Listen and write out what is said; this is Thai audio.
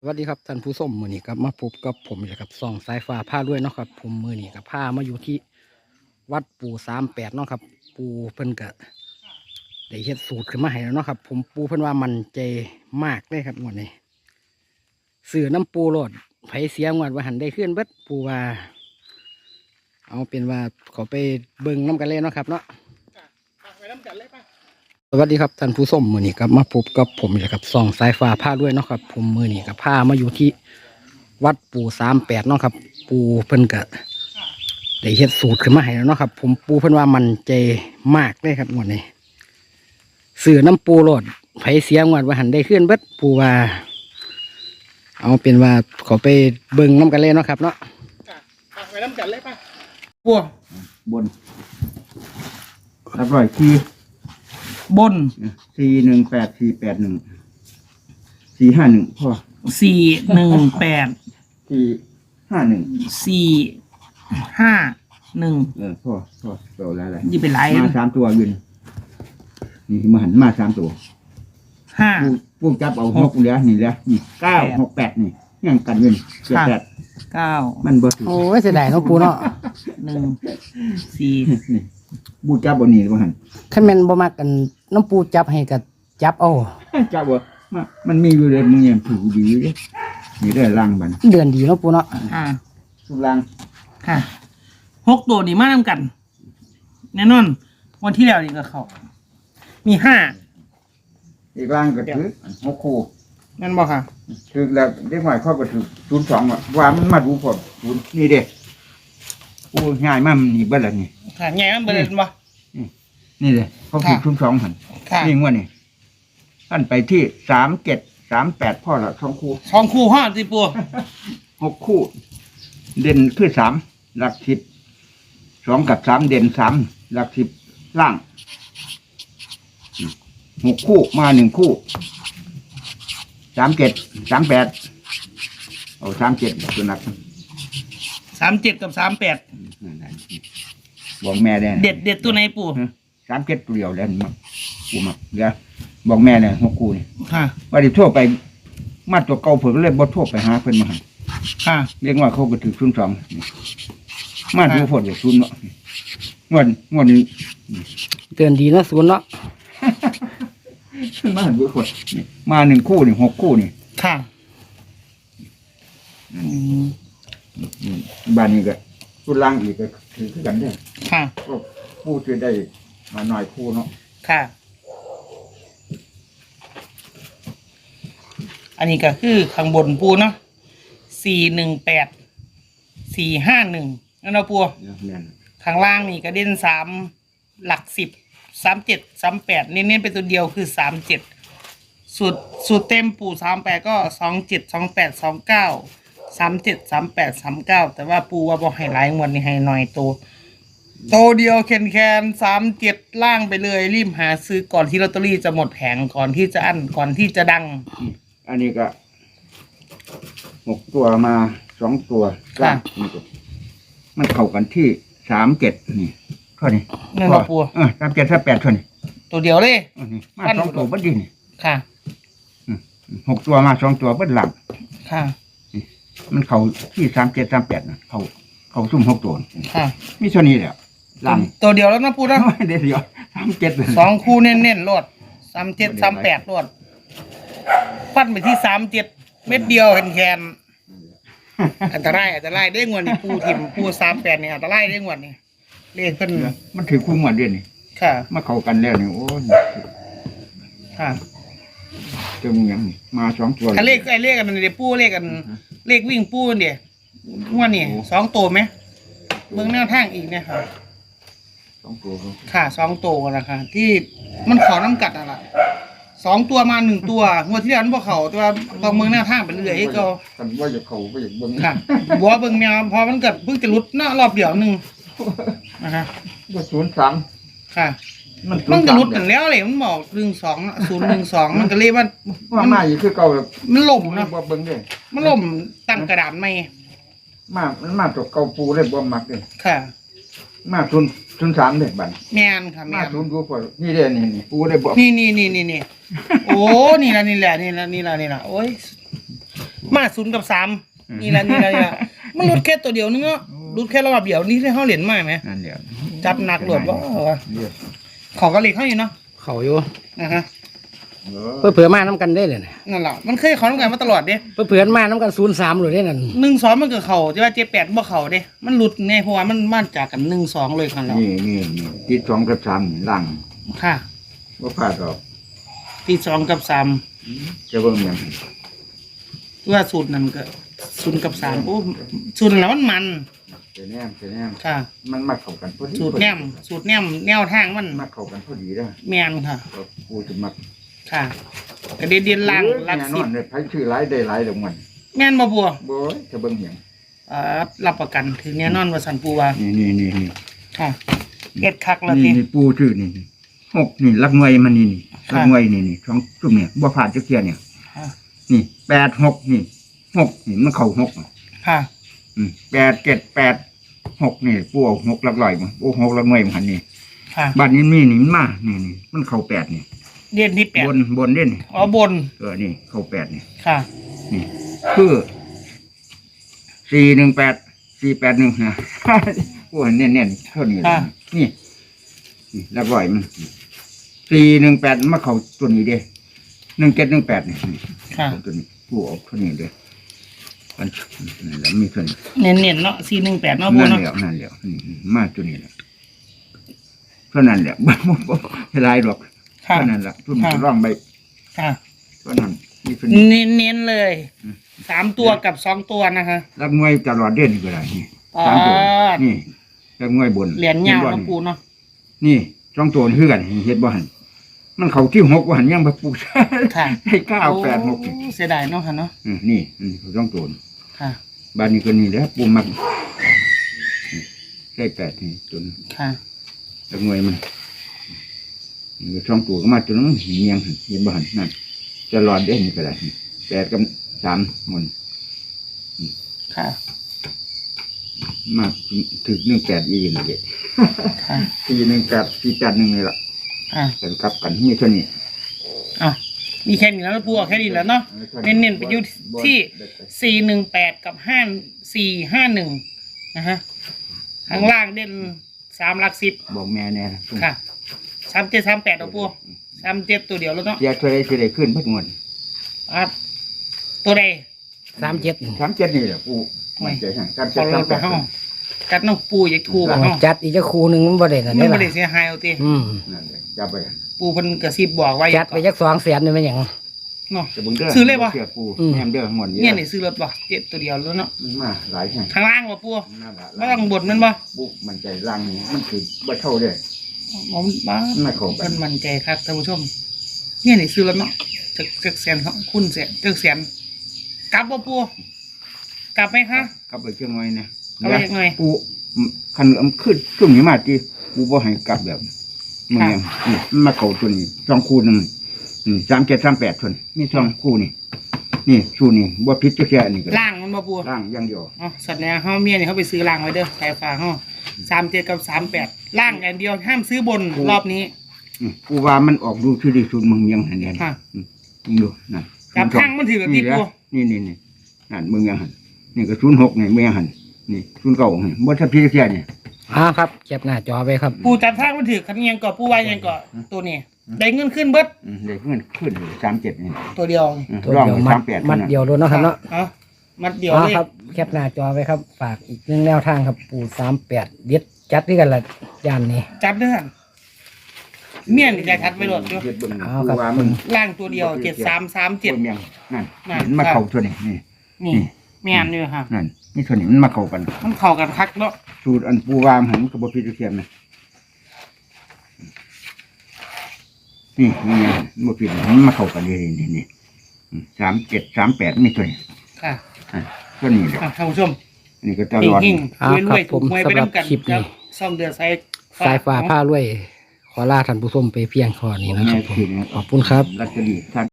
สวัสดีครับท่านผู้ชมมือนี้ครับมาพบกับผมอีกแล้วครับส่องสายฟ้าผ้าด้วยเนาะครับผมมือนี้กับผ้ามาอยู่ที่วัดปู่สามแปดเนาะครับ ปู่เพิ่นกะได้เฮ็ดสูตรขึ้นมาให้แล้วเนาะครับ ผมปู่เพิ่นว่ามันใจมากเลยครับงวดนี้สื่อน้ำปูโลดไผเสียงวดว่าหันได้ขึ้นเบิดปู่ว่า เอาเป็นว่าขอไปเบิ่งน้ำกันเลยเนาะครับเนาะไปน้ำกันเลยป่ะ สวัสดีครับท่านผู้ชมมือนี้ครับมาพบกับผมอีกแล้วครับส่องสายฟ้าผ้าด้วยเนาะครับ ผมมือนี้กับผ้ามาอยู่ที่วัดปู่สามแปดเนาะครับ ปู่เพิ่นกะได้เฮ็ดสูตรขึ้นมาให้แล้วเนาะครับ ผมปู่เพิ่นว่ามันใจมากเลยครับงวดนี้สื่อน้ำปูโลดไผเสียงวดว่าหันได้ขึ้นเบิดปู่ว่า เอาเป็นว่าขอไปเบิ่งน้ำกันเลยเนาะครับ เนาะไปน้ำกันเลยป่ะบัวบนรับร้อยที่ บนสี่หนึ่งแปดสี่แปดหนึ่งสี่ห้าหนึ่งพ่อสี่หนึ่งแปดสี่ห้าหนึ่งสี่ห้าหนึ่งเออพ่อพ่อโตแล้วอะไรยี่เป็นไรมาสามตัวยืนนี่มาหันมาสามตัวห้าพวกพวกจับเอาหกเหลือนี่เหลือนี่เก้าแปดหกแปดนี่ยังกันยืนเจ็ดค่ะแปดเก้ามันเบอร์ถูกโอ้ยเสียดายเนาะปู่เนาะหนึ่งสี่นี่ บูจับเอานี่มาหันคันแม่นบ่มักกันน้ำปูจับให้กับจับเอาจับว่ามามันมีอยู่เลยมึงยังถูกดีอยู่เลยนี่ได้ล่างบันเดือนดีเนาะปู่เนาะอ่าทุกล่างค่ะ หกตัวนี่มาน้ำกัน แน่นอน วันที่แล้วนี่ก็เขามีห้าอีกล่างก็ถือหกคู่นั่นบอกค่ะ ถือแล้วเด็กหน่อยเข้าก็ถือศูนย์สองอะว่ามันมาดูผลศูนย์นี่เด็กโอ้ง่ายมากมันนี่เบิ้ลละนี่ ค่ะไงมันเบิร์นบ่ นี่เลยเขาถือค่ะศูนย์สองหันค่ะนี่งว่านี่ท่านไปที่สามเจ็ดสามแปดพ่อละสองคู่สองคู่ห้าสิปัวหกคู่ เด่นคือสามหลักสิบสองกับสามเด่นสามหลักสิบล่างหกคู่มาหนึ่งคู่สามเจ็ดสามแปดเอาสามเจ็ดตัวหนักสามเจ็ดกับสามแปด บอกแม่ได้เด็ดเด็ดตัวไหนปู่สามเจ็ดตัวเดียวแล้วมักกูมักเดี๋ยวบอกแม่เนี่ยหกกูนี่ค่ะว่าดิโทั่วไป มาตัวเก่าเพิ่นก็เลยบ่โทั่วไปหาเพิ่นมาให้ค่ะ เรียกว่าเขาก็ถือศูนย์สองนี่มาดูผลอยู่ศูนย์เนาะงวดงวดนี้เดือนดีเนาะศูนย์เนาะมาดูผลนี่มาหนึ่งคู่นี่หกคู่นี่ค่ะอืมอืมบ้านนี้ก็ชุดล่างอีกก็ ถือคือกันได้ค่ะ ก็คู่จะได้มาหน่อยคู่เนาะค่ะ อันนี้ก็คือข้างบนปูเนาะสี่หนึ่งแปด สี่ห้าหนึ่งนั่นเราะปูเดี๋ยวแม่นข้างล่างนี่ก็เด่นสามหลักสิบสามเจ็ดสามแปดเน้นๆเป็นตัวเดียวคือสามเจ็ดสูตรสูตรเต็มปูสามแปดก็สองเจ็ดสองแปดสองเก้า สามเจ็ดสามแปดสามเก้าแต่ว่าปูว่าบอกให้หลายงวดนี่ให้หน่อยโตวโตวเดียวแคนแคนสามเจ็ดล่างไปเลยรีบหาซื้อก่อนที่ลอตเตอรี่จะหมดแผงก่อนที่จะอั้นก่อนที่จะดัง อันนี้ก็หกตัวมาสองตัวค่ะล่างนี่ก็มันเข้ากันที่สามเจ็ดนี่เท่านี้นั่นเราปูเออสามเจ็ดสามแปดเท่านี้ตัวเดียวเลยอันนี้มาสองตัวเบิ้ดีนี่ค่ะ หกตัวมาสองตัวเบิ้หลังค่ะ มันเข้าที่สามเจ็ดสามแปดนะเข้าเข้าซุ่มหกตัวค่ะ มีเท่านี้แหละหลังตัวเดียวแล้วนะปูนะเดี๋ยวเดี๋ยวสามเจ็ดเลยสองคู่เน้นๆรวดสามเจ็ดสามแปดรวดฟันไปที่สามเจ็ดเม็ดเดียวเห็นแคนอันตรายอันตรายได้งวดนี่ปูถิ่มปูสามแปดเนี่ยอันตรายได้งวดนี่เลขขึ้นมันถือคู่หมวดเดือนนี่ค่ะมาเข้ากันแล้วนี่โอ้ยค่ะเจ้ามึงยังนี่มาสองตัวถ้าเลขไอ้เลขกันเดี๋ยวปูเลขกัน เลขวิ่งปูเนี่ยงวดนี่สองตัวไหมเบื้องแนวทางอีกเนี่ยค่ะสองตัวครับค่ะสองตัวนะคะที่มันขอน้ำกัดอะไรสองตัวมาหนึ่งตัวงวดที่แล้วมันบ่เขาแต่ว่าตองเมืองหน้าทางไปเรื่อยๆก็กันว่าจะเข้าไปอย่างเบิ้งค่ะบัวเบิ่งแนวพอมันเกิดเพิ่งจะรุดหน้ารอบเดียวหนึ่งนะคะว่าศูนย์สามค่ะ มันมันก็รุดศูกันย์สามแล้วเลยมันบอกหนึ่งสองศูนย์หนึ่งสองมันก็เลยว่าว่ามาอยู่คือเก่าแบบมันล่มนะเนาะบ่เบิ้งเด้มันล่มตั้งกระดานไม่มามันมาตัวเก่าปูเลยบ่มักเด้ค่ะ มาศูนย์ศูนย์สามเด้บัดแมนค่ะแมมานศูนย์กูพอนี่เด้นี่นี่ปูได้บ่นี่นี่นี่นี่นี่โอ้นี่ละนี่แหละนี่ละนี่ละนี่ละโอ้ยมาศูนย์กับสามนี่แหละนี่แหละนี่แหละมันหลุดแค่ตัวเดียวนึงเนาะหลุดแค่รอบเดียวนี่ที่เขาเหรียญมากไหมนั่นเดียวจับหนักหลวดว่าเรีย กของกะหรี่เขาอยู่เนาะเขาอยู่นะฮะเออเพื่อเผื่อมาน้ำกันได้เลยนะนั่นแหละมันเคยเขาต้องการมาตลอดเด้เพื่อเผื่อมาน้ำกันศูนย์สามหรือได้นั่นหนึ่งสองมันก็เขาจะว่าเจ็ดแปดบ่เขาเด้ มันหลุดไงเพราะว่ามันมาจากกันหนึ่งสองเลยครับเรานี่นี่นี่ติดสองกับสามนี่ล่างค่ะว่าพลาดหรอกตีสองกับสามจะเบิ่งยังว่าสูตรนั้นก็ศูนย์กับสามโอ้สูตรนั้นนะมันมัน จะแนมจะแนมค่ะ มันมาเข้ากันพอดีสูตรแนมสูตรแนมแนวทางมันมาเข้ากันพอดีเด้อแมนค่ะ ก็กูจะมักค่ะกระเด็นเดียนล่างลักแน่นสิอบนเลยไผชื่อหลายได้หลายดอกมันแม่นบ่บัวโบ้ยจะเบิ่งหยังอ่ารับประกันถึงแน่นอนว่าสันปูว่านี่นี่นี่นี่ค่ะเอ็ดคักแล้วนี่ทีนี่ปูชื่อนี่นี่หกนี่ลักหน่วยมันนี่นี่ค่ะลักหน่วยนี่นี่สองจุ่มเนี่ยบ่ผ่านจักเทียเนี่ย ค่ะนี่แปดหกนี่หกนี่มันเข้าหก ค่ะ อืมแปดเจ็ดแปด หกนี่ปูเอาหกลักลอยมาโอ้หกลักหน่วยมันหันนี่ค่ะบ้านนี้มีนี่มันมานี่นี่มันเข้าแปดนี่เดียนที่แปดบนบนเด่นอ๋อบน เออนี่เข้าแปดนี่ค่ะ นี่ คือสี่หนึ่งแปดสี่แปดหนึ่งนะโอ้ยเน่นเน่นๆเท่านี้เลยค่ะนี่นี่ลักลอยมันสี่หนึ่งแปดมาเข้าตัวนี้เด้หนึ่งเจ็ดหนึ่งแปดนี่นี่ค่ะเข้าตัวนี้ปูออกเท่านี้เด้ มันนั่นแหละมีตัวนี้เน้นๆเนาะสี่หนึ่งแปดเนาะบัวนั่นเนาะแหละนั่นแหละอืมมาตัวนี้แหละเท่านั้นแหละบ่บ่บ่ไม่ลายหรอกค่ะ เท่านั้นแหละทุนค่ะ ร่องไปค่ะ เท่านั้นมีตัวนี้เน้นๆเลย อืม สามตัวกับสองตัวนะคะ รักมวยตลอดเด่นก็ได้นี่อ๋อ สามตัวนี่รักมวยบนเหรียญยาวห็บ่เนาะปูเนาะ นี่สองตัวนี่คือกันเฮ็ดบ่หันมันเข้าที่หกบ่หันยังบ่ปลูกค่ะให้เก้าแปดหกนี่โอ้เสียดายเนาะค่ะเนาะ อืมนี่อืมสองตัวนี่ ค่ะ บ้านนี้ก็นี่แหละปูมักนี่ใส่แปดนี่ตัวนี้ค่ะรักมวยมันนี่ก็สองตัวก็มาตัวนึงเหียงเห็นบ่หันนั่นจะรอดเด่นนี่ก็ได้นี่แปดกับสามหมันค่ะ มาถึงหนึ่งแปดอีนี่เด็ค่ะสี่หนึ่งแปดสี่แปดหนึ่งนี่ละค่ะ กันกลับกันมีเท่านี้ อะ มีแค่นี้แล้วนะปูเอาแค่นี้แล้วเนาะเน้นๆไปอยู่ที่สี่หนึ่งแปดกับห้าสี่ห้าหนึ่งนะฮะข้างล่างเด่นสามหลักสิบบอกแม่แน่นะค่ะสามเจ็ดสามแปดเอาปูสามเจ็ดตัวเดียวแล้วเนาะเสียเท่าไรสิได้ขึ้นเพิ่งงวดอะตัวใดสามเจ็ดสามเจ็ดนี่แหละปูไม่มันใจห่างกันพจะอรสามถแปมาดห้อง กัดน้องปูอยากทูมาห้องจัดอีกจะคูหนึ่งมันบ่ได้นั่นมัได้นหรไม่อได้เสียหายเอาตีอืมนั่นเลยจับไปปูเพิ่นกระซิบบอกไว้จัดไปจักสองแสนนี่มันหยัง เนาะ จะเบิ่งเด้อซื้อเลยปะเสียปูอืมแม่มเด้อหมดเนี่ยนี่ซื้อรถบ่เจ็ดตัวเดียวแล้วเนาะมันมาหลายแห่งข้างล่างบ่ปูน่าละไม่ต้องบดมันบ่ปูมันใจล่างนี่มันคือบ่เท่าเด้อผมบ้าไม่เข้าไปเพิ่นมั่นใจครับท่านผู้ชม เนี่ยนี่ซื้อรถเนาะจักจักแสนครับคุณแสนจักแสนกลับบ่ปูกลับไหมคะกลับไปเชียงใหม่นะ กลับไปเชียงใหม่ปูคันอำขึ้นช่วงนี้มาที่ปูบ่ให้กลับแบบมึงยังนี่มันมาเข้าตัวนี้สองคู่หนึงอืมสามเจ็ดสามแปดทนมีสองคู่นี่นี่คู่นี่บ่ผิดจักแค่นี่ก็ล่างมันบ่ปูล่างอย่างเดียวอ๋อสัตว์เนี่ยเฮาเมียนี่เขาไปซื้อล่างไว้เด้อสายฟ้าเฮาสามเจ็ดกับสามแปดล่างอย่างเดียวห้ามซื้อบนรอบนี้อืมกูว่ามันออกดูที่ดีสุดมึงยังหันเนี่ยค่ะอืมมึงดูนั่นจับข้างมันถือกับตีนี่แหปูละนี่นี่นี่นั่นมึงยังหันนี่ก็ศูนย์หกนี่มึงยังหัน นี่ศูนย์เก้าหันบ่ทับพี่เสียเนี่ยอ่าครับเก็บหน้าจอไว้ครับ ปูจับข้างมันถือคันเงียงก่อปูไว้ยังก่อตัวนี้ได้เงินขึ้นเบิดอืมเลยเพื่อนขึ้นสามเจ็ดนี่ตัวเดียวอืมตัวร่องเดียวไปมัสาดมแปดมัดเดียวโดนเนาะครับเนาะเอามัดเดียวอ๋อเลยครับแคปหน้าจอไว้ครับฝากอีกหนึ่งแนวทางครับปู่สามแปดเด็ดจัดด้วยกันละยานนี้ จับเด้อเมียนี่จะทัดไว้หลดอยู่เจ็ดเบิ่งเอากูครับ ว่ามันล่างตัวเดียวเจ็ดสามสามเจ็ด คนยังนั่นนั่นมันมาเข้าตัวนี้นี่ นี่ เมียนอยู่ค่ะ นั่น นี่ตัวนี้มันมาเข้ากัน มันเข้ากันคักเนาะสูตรอันปูวามหันมันก็บ่ผิดเทียมนะนี่นี่ไงมันบ่ผิดมันมาเข้ากันเลยนี่นี่อืมสามเจ็ดสามแปดนี่ตัวนี้ค่ะอะตัวนี้แหละอะท่านผู้ชมอันนี้ก็ตเฮงลอดเฮงอ่าๆรวยครับๆถูกหวยไปผมสำหรับน้ำกันคลิปนี้ครับซ่องเดือดสายสายฟ้าผ้ารวย ขอลาท่านผู้ชมไปเพียงข้อนี้นะครับผมแม่คือขอบคุณครับ รัชนีท่าน